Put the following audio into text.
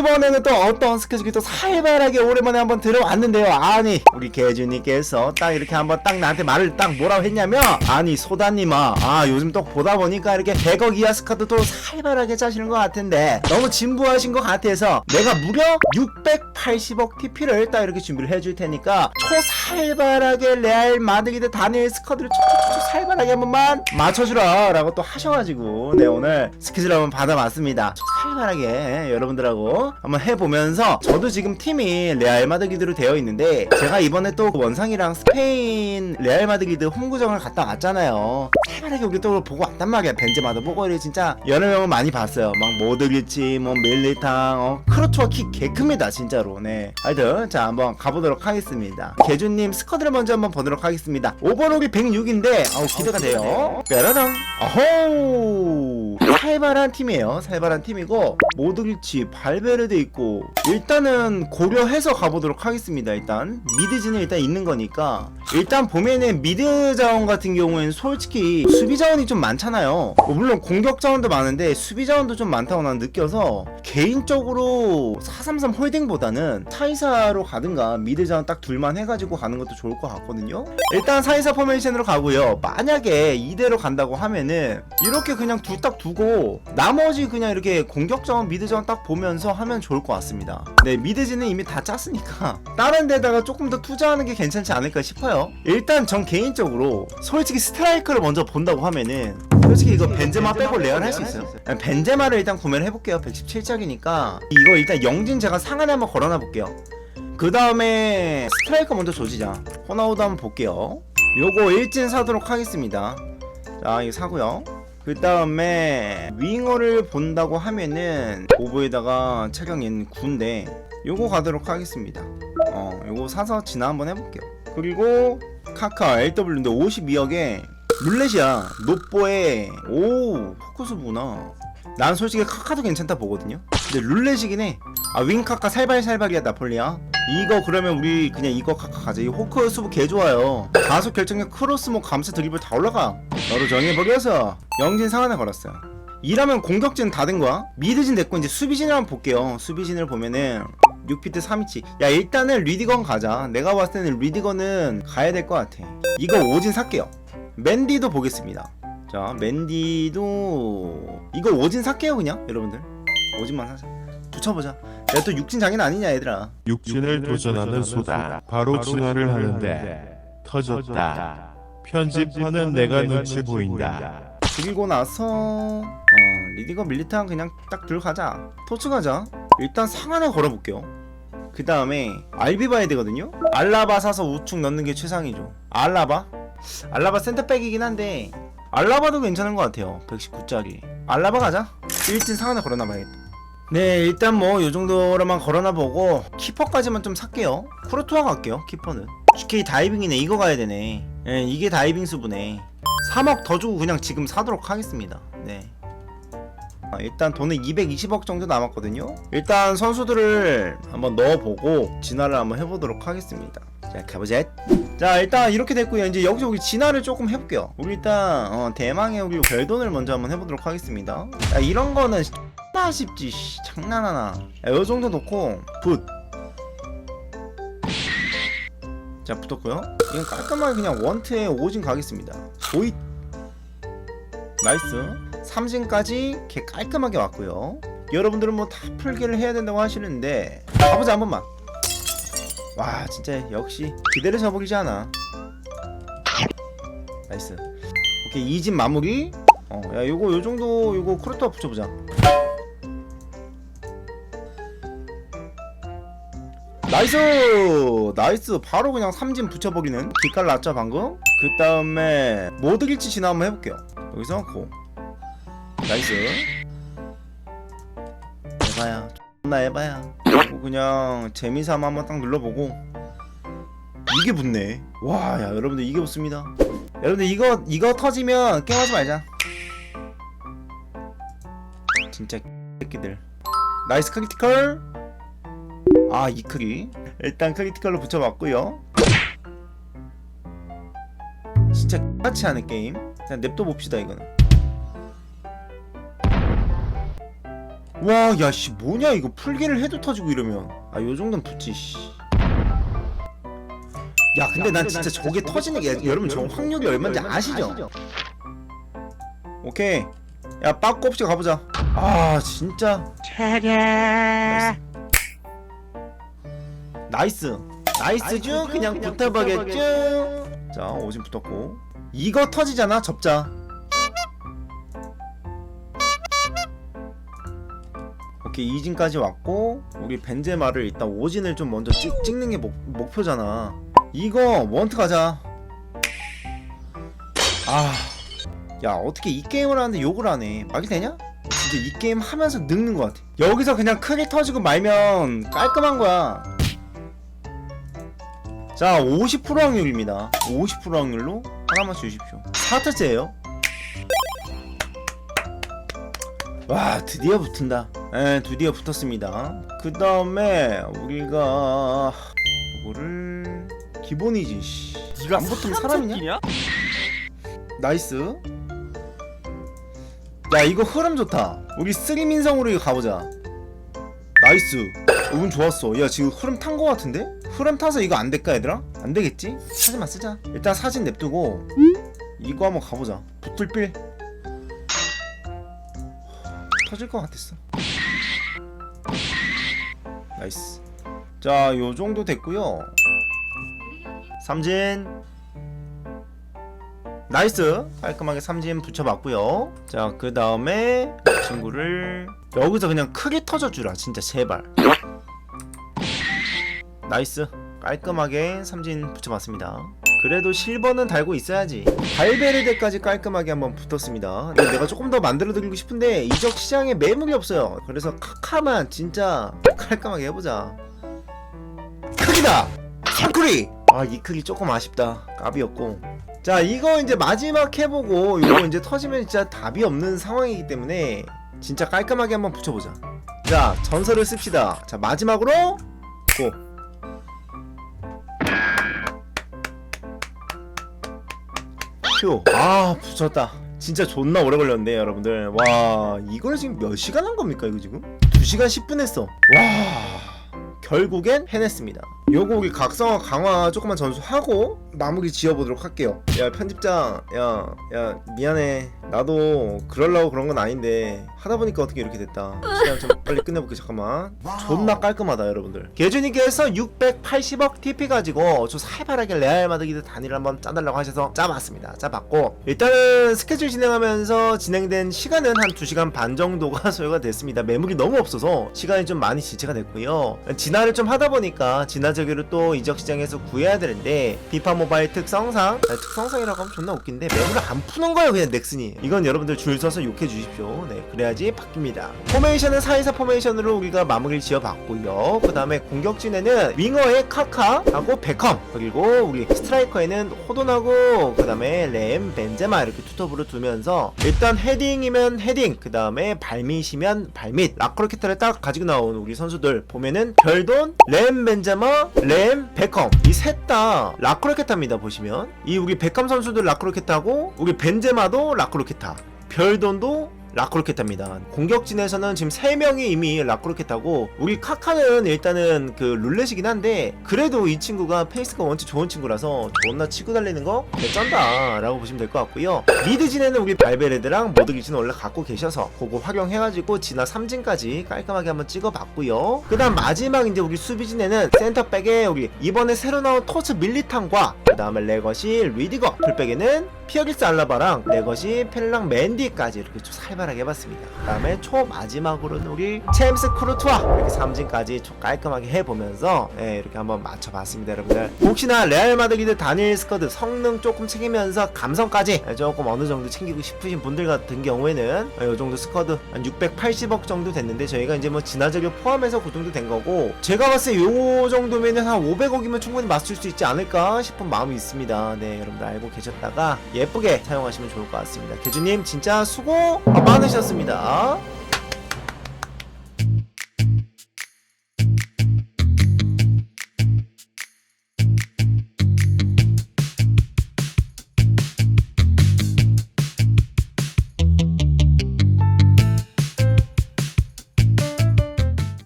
이번에는 또 어떤 스케줄이 또 살벌하게 오랜만에 한번 들어왔는데요. 아니 우리 개주님께서 딱 이렇게 한번 딱 나한테 말을 딱 뭐라고 했냐면 아니 소다님아 아 요즘 또 보다 보니까 이렇게 100억 이하 스카도 또 살벌하게 짜시는 것 같은데 너무 진부하신 것 같아서 내가 무려 680억 TP를 딱 이렇게 준비를 해줄 테니까 초살벌하게 레알 마드리드 단일 스쿼드를 촉촉촉 살벌하게 한 번만 맞춰주라 라고 또 하셔가지고 네 오늘 스케줄 한번 받아봤습니다. 살벌하게 여러분들하고 한번 해보면서 저도 지금 팀이 레알 마드리드로 되어 있는데 제가 이번에 또 원상이랑 스페인 레알 마드리드 홈구정을 갔다 왔잖아요 살벌하게 여기 또 보고 왔단 말이야. 벤제마도 보고 이래 진짜 여러 명을 많이 봤어요. 막 모드리치 뭐 밀리탕 어, 크로초와 키 개큽니다 진짜로. 네. 하여튼 자 한번 가보도록 하겠습니다. 개주님 스쿼드를 먼저 한번 보도록 하겠습니다. 오버록이 106인데 아우 기대가 돼요. 뾰라랑 어호 살벌한 팀이에요. 살벌한 팀이고 모드리치 발베르데 있고 일단은 고려해서 가보도록 하겠습니다 일단. 미드진은 일단 있는 거니까. 일단 보면은 미드 자원 같은 경우에는 솔직히 수비 자원이 좀 많잖아요. 뭐 물론 공격 자원도 많은데 수비 자원도 좀 많다고 난 느껴서 개인적으로 433 홀딩보다는 사이사로 가든가 미드 자원 딱 둘만 해가지고 가는 것도 좋을 것 같거든요. 일단 사이사 포메이션으로 가고요. 만약에 이대로 간다고 하면은 이렇게 그냥 둘 딱 두고 나머지 그냥 이렇게 공격 자원 미드 자원 딱 보면서 하면 좋을 것 같습니다. 네 미드진은 이미 다 짰으니까 다른 데다가 조금 더 투자하는 게 괜찮지 않을까 싶어요. 일단 전 개인적으로 솔직히 스트라이커를 먼저 본다고 하면은 솔직히 이거 벤제마 빼고 레알 할 수 있어요. 벤제마를 일단 구매를 해볼게요. 117짝이니까. 이거 일단 영진 제가 상한에 한번 걸어놔 볼게요. 그 다음에 스트라이커 먼저 조지자. 호나우도 한번 볼게요. 요거 일진 사도록 하겠습니다. 자 이거 사고요. 그 다음에 윙어를 본다고 하면은 체격 얘는 9인데 요거 가도록 하겠습니다. 어 요거 사서 진화 한번 해볼게요. 그리고 카카 LW인데 52억에 룰렛이야. 노뽀에. 오 포커스구나. 난 솔직히 카카도 괜찮다 보거든요. 근데 룰렛이긴 해아 윙카카 살발살발이야 나폴리야. 이거 그러면 우리 그냥 이거 카카 가자. 이 호크 수부 개 좋아요. 가속 결정력 크로스 뭐 감스 드리블 다 올라가. 너도 정해버려서. 영진 상한에 걸었어요 이러면 공격진 다 된 거야? 미드진 됐고 이제 수비진을 한번 볼게요. 수비진을 보면은 6피트 3위치. 야 일단은 리디건 가자. 내가 봤을 때는 리디건은 가야 될 것 같아. 이거 오진 살게요 맨디도 보겠습니다. 자 맨디도 이거 오진 살게요 그냥 여러분들. 오진만 사자. 붙여보자. 내가 또 육진 장인 아니냐 얘들아. 육진을 도전하는 소다. 바로 진화를 하는데 터졌다. 편집하는 내가 눈치 보인다. 죽이고 나서 어 리디건 밀리탄 그냥 딱 들어가자. 토츠 가자. 일단 상한에 걸어볼게요. 그 다음에 알비 봐야 되거든요. 알라바 사서 우측 넣는 게 최상이죠. 알라바? 알라바 센터백이긴 한데 알라바도 괜찮은 것 같아요. 119짜리. 알라바 가자. 일진 상한에 걸어놔 봐야겠다. 네 일단 뭐 요정도로만 걸어놔 보고 키퍼까지만 좀 살게요. 쿠르투아 갈게요 키퍼는. GK 다이빙이네. 이거 가야 되네. 예 이게 다이빙 수부네 3억 더 주고 그냥 지금 사도록 하겠습니다. 네. 아, 일단 돈은 220억 정도 남았거든요. 일단 선수들을 한번 넣어보고 진화를 한번 해보도록 하겠습니다. 자 가보자 자 일단 이렇게 됐고요. 이제 여기서 우리 진화를 조금 해볼게요. 우리 일단 어, 대망의 우리 별돈을 먼저 한번 해보도록 하겠습니다. 야 이런 거는 나 쉽지 씨, 장난하나. 야, 요 정도 놓고 붓. 자 붙었고요. 이건 깔끔하게 그냥 원트에 5진 가겠습니다. 오잇. 나이스. 3진까지 개 깔끔하게 왔고요. 여러분들은 뭐 다 풀기를 해야 된다고 하시는데 가보자 한 번만 와 진짜 역시 기대를 저버리지 않아. 나이스. 오케이 2진 마무리. 어 야 요거 요정도 요거 크루터 붙여보자. 나이스! 나이스. 바로 그냥 삼진 붙여버리는 기깔 났죠 방금. 그 다음에 모드길치 진화 한번 해볼게요. 여기서 고. 나이스. 에바야 존나 뭐 그냥 재미삼아 한번 딱 눌러보고. 이게 붙네. 와 야 여러분들 이게 붙습니다. 여러분들 이거 이거 터지면 게임하지 말자. 진짜 새끼들. 나이스 크리티컬. 아 이 크기. 일단 크리티컬로 붙여봤고요. 진짜 같이 하는 게임. 그냥 냅둬 봅시다 이거는 와, 야, 씨, 뭐냐, 이거 풀기를 해도 터지고 이러면. 아, 요 정도는 붙지, 씨. 야, 근데 난 진짜 저게 터지는 게, 여러분, 저 확률이 얼마인지 아시죠? 오케이. 야, 빠꾸 없이 가보자. 아, 진짜. 나이스. 나이스죠? 그냥 붙어보겠죠? 자, 오진 붙었고. 이거 터지잖아, 접자. 오케이, 이진까지 왔고, 우리 벤제마를 일단 오진을 좀 먼저 찍, 찍는 게 목, 목표잖아. 이거, 원트 가자. 아. 야, 어떻게 이 게임을 하는데 욕을 하네. 말이 되냐? 진짜 이 게임 하면서 늙는 것 같아. 여기서 그냥 크게 터지고 말면 깔끔한 거야. 자, 50% 확률입니다. 50% 확률로 하나만 주십시오. 4타째예요. 와, 드디어 붙은다. 예, 드디어 붙었습니다. 그 다음에 우리가 이거를 기본이지. 씨. 네가 안 붙으면 사람이냐? 나이스. 야, 이거 흐름 좋다. 우리 쓰리민성으로 이거 가보자. 나이스. 운 좋았어. 야, 지금 흐름 탄 거 같은데? 흐름 타서 이거 안 될까, 얘들아? 안 되겠지? 사진만 쓰자. 일단 사진 냅두고 이거 한번 가보자. 붙을 빌. 터질 것 같았어. 나이스. 자, 요 정도 됐고요. 삼진. 나이스 깔끔하게 삼진 붙여봤고요 자 그 다음에 친구를 여기서 그냥 크게 터져주라 진짜 제발 나이스 깔끔하게 삼진 붙여봤습니다 그래도 실버는 달고 있어야지. 발베르데까지 깔끔하게 한번 붙었습니다. 내가 조금 더 만들어 드리고 싶은데 이적 시장에 매물이 없어요. 그래서 카카만 진짜 깔끔하게 해보자. 크기다! 상쿠리 아이 크기 조금 아쉽다. 까비였고. 자 이거 이제 마지막 해보고 이거 이제 터지면 진짜 답이 없는 상황이기 때문에 진짜 깔끔하게 한번 붙여보자. 자 전설을 씁시다. 자 마지막으로 고 휴. 아 붙였다 진짜 존나 오래 걸렸네 여러분들 와 이걸 지금 몇 시간 한 겁니까 이거 지금 2시간 10분 했어 와 결국엔 해냈습니다. 요거 우리 각성화 강화 조금만 전수하고 마무리 지어보도록 할게요. 야 편집장, 야, 야 미안해. 나도 그럴라고 그런 건 아닌데 하다 보니까 어떻게 이렇게 됐다. 시간 좀 빨리 끝내볼게 잠깐만. 존나 깔끔하다 여러분들. 개준이께서 680억 TP 가지고 저 살벌하게 레알 마드리드 단위를 한번 짜달라고 하셔서 짜봤습니다. 짜봤고 일단은 스케줄 진행하면서 진행된 시간은 한 2시간 반 정도가 소요가 됐습니다. 매물이 너무 없어서 시간이 좀 많이 지체가 됐고요. 진화를 좀 하다 보니까 진화 저기를 또 이적 시장에서 구해야 되는데 비파 모바일 특성상 아니, 특성상이라고 하면 존나 웃긴데 매물을 안 푸는 거예요 그냥 넥슨이. 이건 여러분들 줄 서서 욕해 주십시오. 네 그래야지 바뀝니다. 포메이션은 424 포메이션으로 우리가 마무리를 지어봤고요. 그 다음에 공격진에는 윙어의 카카하고 베컴 그리고 우리 스트라이커에는 호돈하고 그 다음에 램, 벤제마 이렇게 투톱으로 두면서 일단 헤딩이면 헤딩 그 다음에 발밑이면 발밑 라크로켓타를 딱 가지고 나온 우리 선수들 보면은 별돈, 램, 벤제마, 램, 베컴. 이 셋 다 라크로켓타입니다 보시면. 이 우리 베컴 선수들 라크로켓타고 우리 벤제마도 라크로켓타. 별돈도 라크로켓타입니다. 공격진에서는 지금 3명이 이미 라크로켓타고 우리 카카는 일단은 그 룰렛이긴 한데 그래도 이 친구가 페이스가 원체 좋은 친구라서 존나 치고 달리는 거 개쩐다 라고 보시면 될 것 같고요. 미드진에는 우리 발베레드랑 모드기진 원래 갖고 계셔서 그거 활용해가지고 진화 3진까지 깔끔하게 한번 찍어봤고요. 그 다음 마지막 이제 우리 수비진에는 센터백에 우리 이번에 새로 나온 토스 밀리탄과 그 다음에 레거시 리디거 풀백에는 피어리스 알라바랑 레거시 펠랑 맨디까지 이렇게 좀 살벌하게 해봤습니다. 그 다음에 초 마지막으로는 우리 챔스 크루트와 이렇게 3진까지 좀 깔끔하게 해보면서 예, 이렇게 한번 맞춰봤습니다 여러분들 혹시나 레알 마드리드 다니엘 스쿼드 성능 조금 챙기면서 감성까지 조금 어느 정도 챙기고 싶으신 분들 같은 경우에는 이 정도 스쿼드 한 680억 정도 됐는데 저희가 이제 뭐 진화적을 포함해서 그 정도 된 거고 제가 봤을 때 요 정도면은 한 500억이면 충분히 맞출 수 있지 않을까 싶은 마음이 있습니다 네 여러분들 알고 계셨다가 예쁘게 사용하시면 좋을 것 같습니다. 개주님 진짜 수고 많으셨습니다